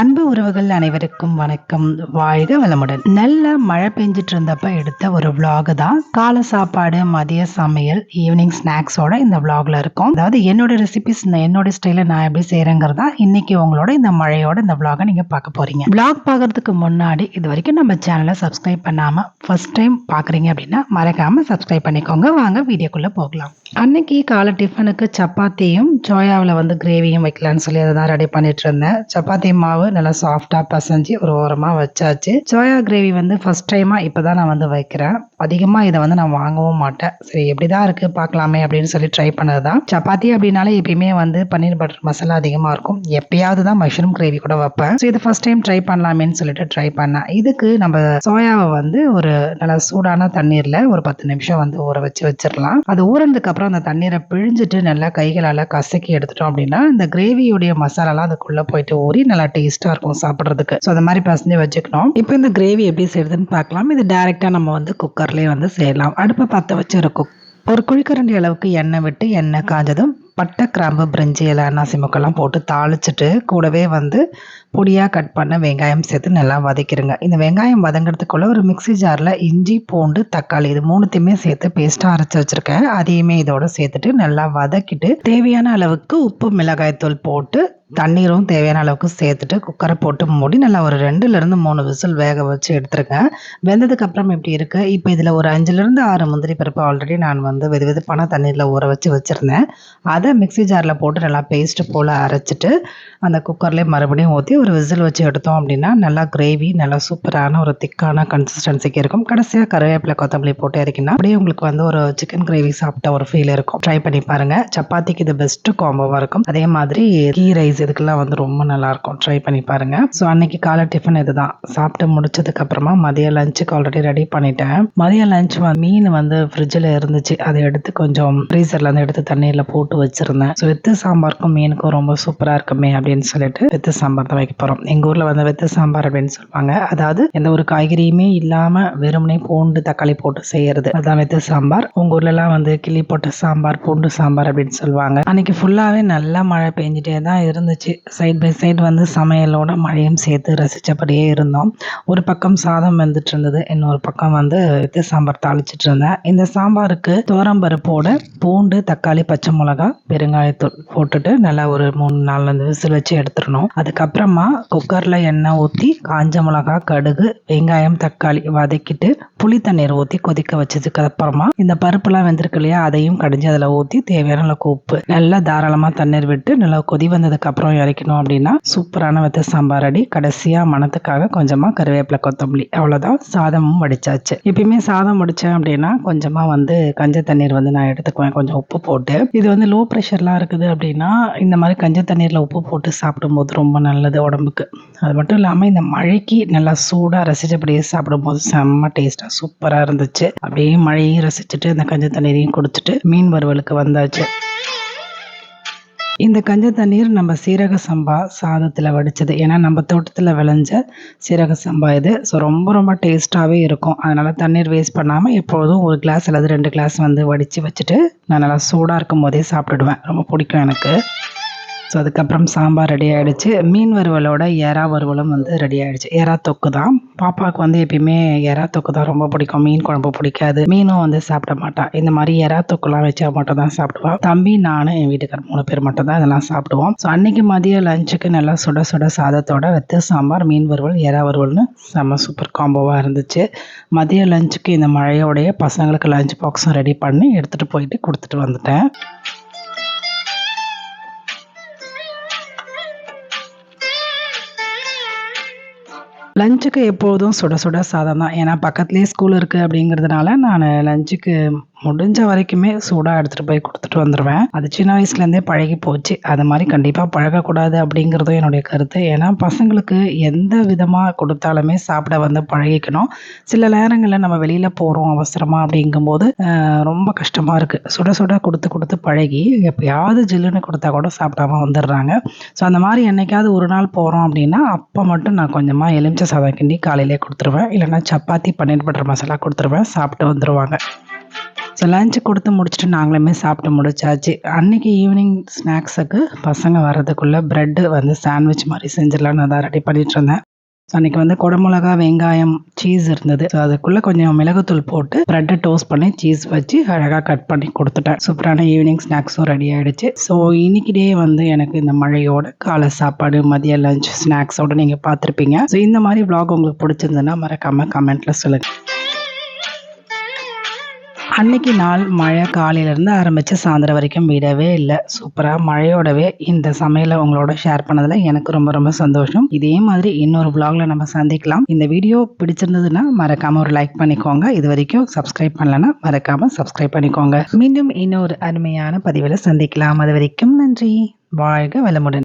அன்பு உறவுகள் அனைவருக்கும் வணக்கம். வாழ்க வளமுடன். நல்ல மழை பெஞ்சிட்டு இருந்தப்ப எடுத்த ஒரு விளாக் தான். காலை சாப்பாடு மதிய சமையல் ஈவினிங் ஸ்நாக்ஸோட இந்த விளாக்ல இருக்கும். அதாவது என்னோட ரெசிபிஸ் என்னோட ஸ்டைல நான் எப்படி செய்யறேங்கிறது தான் இன்னைக்கு உங்களோட இந்த மழையோட இந்த விளாகை நீங்க பார்க்க போறீங்க. விளாக் பார்க்கறதுக்கு முன்னாடி இது வரைக்கும் நம்ம சேனலை சப்ஸ்கிரைப் பண்ணாம ஃபர்ஸ்ட் டைம் பாக்குறீங்க அப்படின்னா மறக்காம சப்ஸ்கிரைப் பண்ணிக்கோங்க. வாங்க வீடியோக்குள்ள போகலாம். அன்னைக்கு காலை டிஃபனுக்கு சப்பாத்தியும் சோயாவில் வந்து கிரேவியும் வைக்கலான்னு சொல்லி அதை தான் ரெடி பண்ணிட்டு இருந்தேன். சப்பாத்தி மாவு நல்லா சாஃப்டாக பசைஞ்சு ஒரு ஓரமாக வச்சாச்சு. சோயா கிரேவி வந்து ஃபர்ஸ்ட் டைமாக இப்போ தான் நான் வந்து வைக்கிறேன். அதிகமாக இதை வந்து நான் வாங்கவும் மாட்டேன். சரி எப்படி தான் இருக்குது பார்க்கலாமே அப்படின்னு சொல்லி ட்ரை பண்ணது தான் சப்பாத்தி அப்படின்னாலே எப்பயுமே வந்து பன்னீர் பட்டர் மசாலா அதிகமாக இருக்கும். எப்பயாவது தான் மஷ்ரூம் கிரேவி கூட வைப்பேன். ஸோ இது ஃபஸ்ட் டைம் ட்ரை பண்ணலாமேன்னு சொல்லிட்டு ட்ரை பண்ணேன். இதுக்கு நம்ம சோயாவை வந்து ஒரு நல்லா சூடான தண்ணீரில் ஒரு பத்து நிமிஷம் வந்து ஊற வச்சு வச்சிடலாம் அது ஊறினதுக்கு அப்புறம் அந்த தண்ணீரை பிழிஞ்சிட்டு நல்லா கைகளால் கசக்கி எடுத்துட்டோம் அப்படின்னா இந்த கிரேவியுடைய மசாலாலாம் அதுக்குள்ளே போயிட்டு ஊறி நல்லா டேஸ்ட்டாக இருக்கும் சாப்பிட்றதுக்கு. ஸோ அந்த மாதிரி பசஞ்சு வச்சுக்கணும். இப்போ இந்த கிரேவி எப்படி செய்யுதுன்னு பார்க்கலாம். இது டேரெக்டாக நம்ம வந்து குக்கர் குக்கர்லேயே வந்து செய்யலாம். அடுப்பை பற்ற வச்சு இருக்கும் ஒரு குழிக்கரண்டி அளவுக்கு எண்ணெய் விட்டு எண்ணெய் காஞ்சதும் பட்டை கிராம்பு பிரிஞ்சி இலை அன்னாசி போட்டு தாளிச்சிட்டு கூடவே வந்து பொடியாக கட் பண்ண வெங்காயம் சேர்த்து நல்லா வதக்கிடுங்க இந்த வெங்காயம் வதங்கிறதுக்குள்ள ஒரு மிக்ஸி ஜாரில் இஞ்சி பூண்டு தக்காளி இது மூணுத்தையுமே சேர்த்து பேஸ்ட்டாக அரைச்சி வச்சுருக்கேன். அதையுமே இதோட சேர்த்துட்டு நல்லா வதக்கிட்டு தேவையான அளவுக்கு உப்பு மிளகாய்த்தூள் போட்டு தண்ணீரும் தேவையான அளவுக்கு சேர்த்துட்டு குக்கரை போட்டு மூடி நல்லா ஒரு ரெண்டுலேருந்து மூணு விசில் வேக வச்சு எடுத்துருங்க. வெந்ததுக்கப்புறம் இப்படி இருக்குது இப்போ இதில் ஒரு அஞ்சுலேருந்து ஆறு முந்திரி பருப்பு ஆல்ரெடி நான் வந்து வெது வெதுப்பான தண்ணீரில் ஊற வச்சு வச்சுருந்தேன். அதை மிக்ஸி ஜாரில் போட்டு நல்லா பேஸ்ட் போல் அரைச்சிட்டு அந்த குக்கர்லேயே மறுபடியும் ஊற்றி ஒரு விசில் வச்சு எடுத்தோம் அப்படின்னா நல்லா கிரேவி நல்லா சூப்பரான ஒரு திக்கான கன்சிஸ்டன்சிக்கு இருக்கும். கடைசியாக கருவேப்பிலை கொத்தமல்லி போட்டு இறக்கினா அப்படியே உங்களுக்கு வந்து ஒரு சிக்கன் கிரேவி சாப்பிட்ட ஒரு ஃபீல் இருக்கும். ட்ரை பண்ணி பாருங்கள் சப்பாத்திக்கு இது பெஸ்ட்டு காம்போவாக இருக்கும். அதே மாதிரி கீ ரைஸ் இதுக்கெல்லாம் வந்து ரொம்ப நல்லாயிருக்கும். ட்ரை பண்ணி பாருங்க. ஸோ அன்னைக்கு காலை டிஃபன் இதுதான். சாப்பிட்டு முடிச்சதுக்கு அப்புறமா மதிய லஞ்சுக்கு ஆல்ரெடி ரெடி பண்ணிட்டேன். மதிய லஞ்ச் மீன் வந்து ஃப்ரிட்ஜில் இருந்துச்சு. அதை எடுத்து கொஞ்சம் ஃப்ரீசர்ல இருந்து எடுத்து தண்ணீரில் போட்டு வச்சிருந்தேன். ஸோ வித்து சாம்பாருக்கும் மீனுக்கும் ரொம்ப சூப்பராக இருக்குமே அப்படின்னு சொல்லிட்டு வித்து சாம்பார் தான் வைக்க போகிறோம் எங்கள் ஊரில் வந்து வித்து சாம்பார் அப்படின்னு சொல்லுவாங்க. அதாவது எந்த ஒரு காய்கறியுமே இல்லாமல் வெறுமனே பூண்டு தக்காளி போட்டு செய்யறது. அதான் வித்து சாம்பார். உங்கள் ஊர்லலாம் வந்து கிளி போட்ட சாம்பார் பூண்டு சாம்பார் அப்படின்னு சொல்லுவாங்க. அன்னைக்கு ஃபுல்லாகவே நல்லா மழை பெஞ்சிட்டே தான் இருந்துச்சு. சைட் பை சைடு வந்து சமையலோட மழையும் சேர்த்து ரசித்தபடியே இருந்தோம். ஒரு பக்கம் சாதம் வந்துட்டு இருந்தது இன்னொரு பக்கம் வந்து இது சாம்பார் தாளிச்சிட்டு இருந்தேன். இந்த சாம்பாருக்கு தோரம்பருப்போட பூண்டு தக்காளி பச்சை மிளகா பெருங்காயத்தூள் போட்டுட்டு நல்லா ஒரு மூணு நாலு அஞ்சு விசில் வச்சு எடுத்துடணும். அதுக்கப்புறமா குக்கரில் எண்ணெய் ஊற்றி காஞ்ச மிளகா கடுகு வெங்காயம் தக்காளி வதக்கிட்டு புளி தண்ணீர் ஊற்றி கொதிக்க வச்சதுக்கு அப்புறமா இந்த பருப்புலாம் வெந்திருக்கு இல்லையா அதையும் கடிஞ்சு அதில் ஊற்றி தேவையான அளவுக்கு உப்பு. நல்லா தாராளமாக தண்ணீர் விட்டு நல்லா கொதி வந்ததுக்கு அப்புறம் இறக்கணும் அப்படின்னா சூப்பரான வெத்த சாம்பார் அடி கடைசியாக மணத்துக்காக கொஞ்சமாக கருவேப்பிலை கொத்தமல்லி அவ்வளோதான் சாதமும் வடிச்சாச்சு. எப்பயுமே சாதம் முடித்தேன் அப்படின்னா கொஞ்சமாக வந்து கஞ்ச தண்ணீர் வந்து நான் எடுத்துக்குவேன். கொஞ்சம் உப்பு போட்டு. இது வந்து லோ ப்ரெஷர்லாம் இருக்குது அப்படின்னா இந்த மாதிரி கஞ்ச தண்ணீரில் உப்பு போட்டு சாப்பிடும்போது ரொம்ப நல்லது உடம்புக்கு. அது மட்டும் இல்லாமல் இந்த மழைக்கு நல்லா சூடாக ரசிச்சபடியே சாப்பிடும்போது செம்ம டேஸ்ட்டாக சூப்பராக இருந்துச்சு. அப்படியே மழையும் ரசிச்சுட்டு அந்த கஞ்ச தண்ணீரையும் குடிச்சிட்டு மீன் வறுவலுக்கு வந்தாச்சு. இந்த கஞ்ச தண்ணீர் நம்ம சீரக சம்பா சாதத்தில் வடித்தது ஏன்னா நம்ம தோட்டத்தில் விளைஞ்ச சீரக சம்பா இது. ஸோ ரொம்ப ரொம்ப டேஸ்ட்டாகவே இருக்கும். அதனால் தண்ணீர் வேஸ்ட் பண்ணாமல் எப்பொழுதும் ஒரு கிளாஸ் அல்லது ரெண்டு கிளாஸ் வந்து வடித்து வச்சுட்டு நான் நல்லா சூடாக இருக்கும் போதே சாப்பிடுவேன் ரொம்ப பிடிக்கும் எனக்கு. ஸோ அதுக்கப்புறம் சாம்பார் ரெடி ஆகிடுச்சு மீன் வறுவலோட எறா வறுவலும் வந்து ரெடி ஆகிடுச்சு எறா தொக்கு தான். பாப்பாவுக்கு வந்து எப்பயுமே எறா தொக்கு தான் ரொம்ப பிடிக்கும். மீன் குழம்பு பிடிக்காது. மீனும் வந்து சாப்பிட மாட்டான் இந்த மாதிரி எறா தொக்குலாம் வச்சா மட்டும் தான் சாப்பிடுவான் தம்பி நானும் என் வீட்டுக்கார் மூணு பேர் மட்டும் தான் இதெல்லாம் சாப்பிடுவோம். ஸோ அன்னைக்கு மதிய லஞ்சுக்கு நல்லா சுட சுட சாதத்தோட வெத்து சாம்பார் மீன் வறுவல் எறா வறுவல்னு செம்ம சூப்பர் காம்போவாக இருந்துச்சு. மதிய லஞ்சுக்கு இந்த மழையோடைய பசங்களுக்கு லஞ்ச் பாக்ஸும் ரெடி பண்ணி எடுத்துகிட்டு போயிட்டு கொடுத்துட்டு வந்துட்டேன். லஞ்சுக்கு எப்போதும் சுட சுட சாதம் தான். ஏன்னா பக்கத்துலேயே ஸ்கூல் இருக்குது அப்படிங்கிறதுனால நான் லஞ்சுக்கு முடிஞ்ச வரைக்குமே சூடாக எடுத்துகிட்டு போய் கொடுத்துட்டு வந்துடுவேன் அது சின்ன வயசுலேருந்தே பழகி போச்சு. அது மாதிரி கண்டிப்பாக பழகக்கூடாது அப்படிங்கிறதும் என்னுடைய கருத்து. ஏன்னா பசங்களுக்கு எந்த விதமாக கொடுத்தாலுமே சாப்பிட வந்து பழகிக்கணும். சில நேரங்களில் நம்ம வெளியில் போகிறோம் அவசரமாக அப்படிங்கும்போது ரொம்ப கஷ்டமாக இருக்குது சுட சுட கொடுத்து கொடுத்து பழகி எப்பயாவது ஜில்லுன்னு கொடுத்தா கூட சாப்பிடாம வந்துடுறாங்க. ஸோ அந்த மாதிரி என்றைக்காவது ஒரு நாள் போகிறோம் அப்படின்னா அப்போ மட்டும் நான் கொஞ்சமாக எலுமிச்சை சாதம் கிண்டி காலையிலே கொடுத்துருவேன். இல்லைன்னா சப்பாத்தி பன்னீர் பட்டர் மசாலா கொடுத்துருவேன். சாப்பிட்டு வந்துடுவாங்க ஸோ லஞ்சு கொடுத்து முடிச்சுட்டு நாங்களுமே சாப்பிட்டு முடிச்சாச்சு. அன்னைக்கு ஈவினிங் ஸ்நாக்ஸுக்கு பசங்க வர்றதுக்குள்ளே ப்ரெட்டு வந்து சாண்ட்விச் மாதிரி செஞ்சிடலான்னு தான் ரெடி பண்ணிட்டு இருந்தேன். ஸோ அன்றைக்கி வந்து குடமிளகா வெங்காயம் சீஸ் இருந்தது. ஸோ அதுக்குள்ளே கொஞ்சம் மிளகுத்தூள் போட்டு ப்ரெட்டை டோஸ்ட் பண்ணி சீஸ் வச்சு அழகாக கட் பண்ணி கொடுத்துட்டேன். சூப்பரான ஈவினிங் ஸ்நாக்ஸும் ரெடி ஆகிடுச்சு ஸோ இன்னைக்கு டே வந்து எனக்கு இந்த மழையோட காலை சாப்பாடு மதிய லஞ்ச் ஸ்நாக்ஸோட நீங்கள் பார்த்துருப்பீங்க. ஸோ இந்த மாதிரி vlog உங்களுக்கு பிடிச்சிருந்ததுன்னா மறக்காமல் கமெண்ட்டில் சொல்லுங்கள் அன்னைக்கு நாள் மழை காலையிலேருந்து ஆரம்பித்து சாயந்தரம் வரைக்கும் விடவே இல்லை. சூப்பராக மழையோடவே இந்த சமையலை உங்களோட ஷேர் பண்ணதில் எனக்கு ரொம்ப ரொம்ப சந்தோஷம். இதே மாதிரி இன்னொரு vlogல நம்ம சந்திக்கலாம். இந்த வீடியோ பிடிச்சிருந்ததுன்னா மறக்காமல் ஒரு லைக் பண்ணிக்கோங்க. இது வரைக்கும் சப்ஸ்கிரைப் பண்ணலன்னா மறக்காமல் சப்ஸ்கிரைப் பண்ணிக்கோங்க. மீண்டும் இன்னொரு அருமையான பதிவில் சந்திக்கலாம். அது வரைக்கும் நன்றி. வாழ்க வளமுடன்.